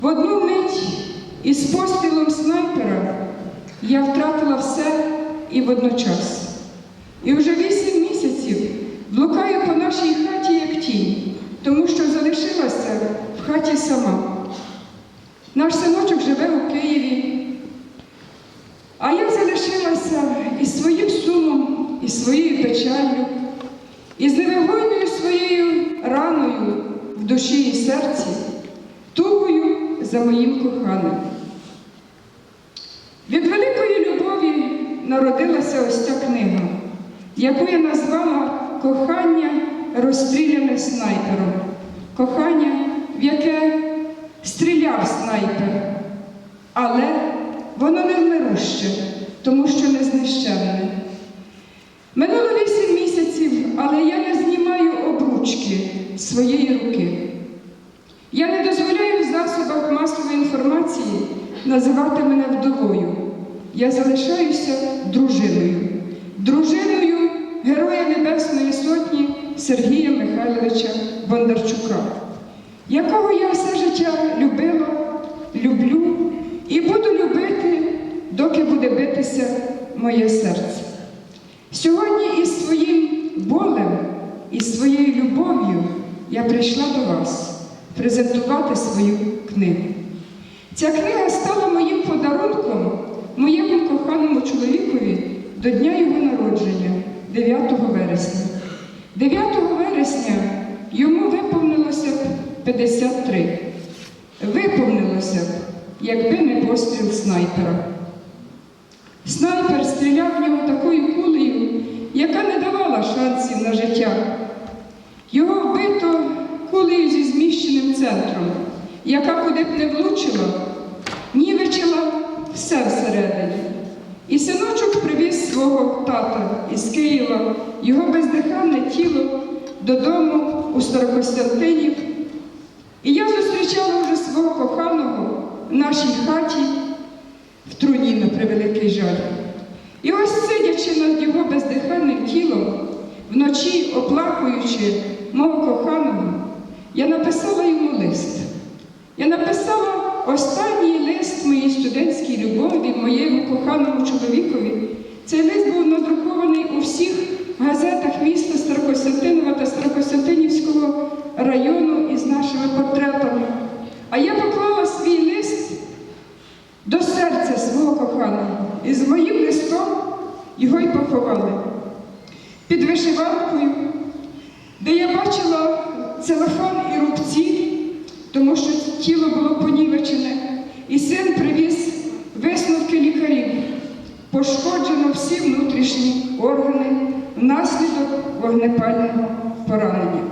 В одну мить із пострілом снайпера я втратила все і водночас. І вже вісім місяців блукаю по нашій хаті як тінь, тому що залишилася в хаті сама. Наш синочок живе у Києві, а я залишилася із своїм сумом, із своєю печаллю, із невигойною своєю раною в душі і серці, за моїм коханим. Від великої любові народилася ось ця книга, яку я назвала Кохання розстріляне снайпером. Кохання, в яке стріляв снайпер, але воно не вмируще, тому що не знищенне. Минуло вісім місяців, але я не знімаю обручки своєї руки. Я не дозволяю засобах масової інформації називати мене вдовою. Я залишаюся дружиною, дружиною Героя Небесної Сотні Сергія Михайловича Бондарчука, якого я все життя любила, люблю і буду любити, доки буде битися моє серце. Сьогодні із своїм болем і своєю любов'ю я прийшла до вас презентувати свою книгу. Ця книга стала моїм подарунком моєму коханому чоловікові до дня його народження, 9 вересня. 9 вересня йому виповнилося б 53. Виповнилося б, якби не постріл снайпера. Снайпер стріляв в нього такою кулею, яка не давала шансів на життя. Яка куди б не влучила, нівечила все всередині. І синочок привіз свого тата із Києва, його бездиханне тіло додому у Старокостянтинів. І я зустрічала вже свого коханого в нашій хаті в труні на превеликий жаль. І ось сидячи над його бездиханним тілом, вночі оплакуючи мого коханого, я написала йому лист. Я написала останній лист моїй студентській любові, моєму коханому чоловікові. Цей лист був надрукований у всіх газетах міста Старокостянтинова та Старокостянтинівського району із нашими портретами. А я поклала свій лист до серця свого коханого. І з моїм листом його й поховали під вишиванкою, де я бачила целофан і рубці, тому що тіло було понівечене, і син привіз висновки лікарів. Пошкоджено всі внутрішні органи внаслідок вогнепального поранення.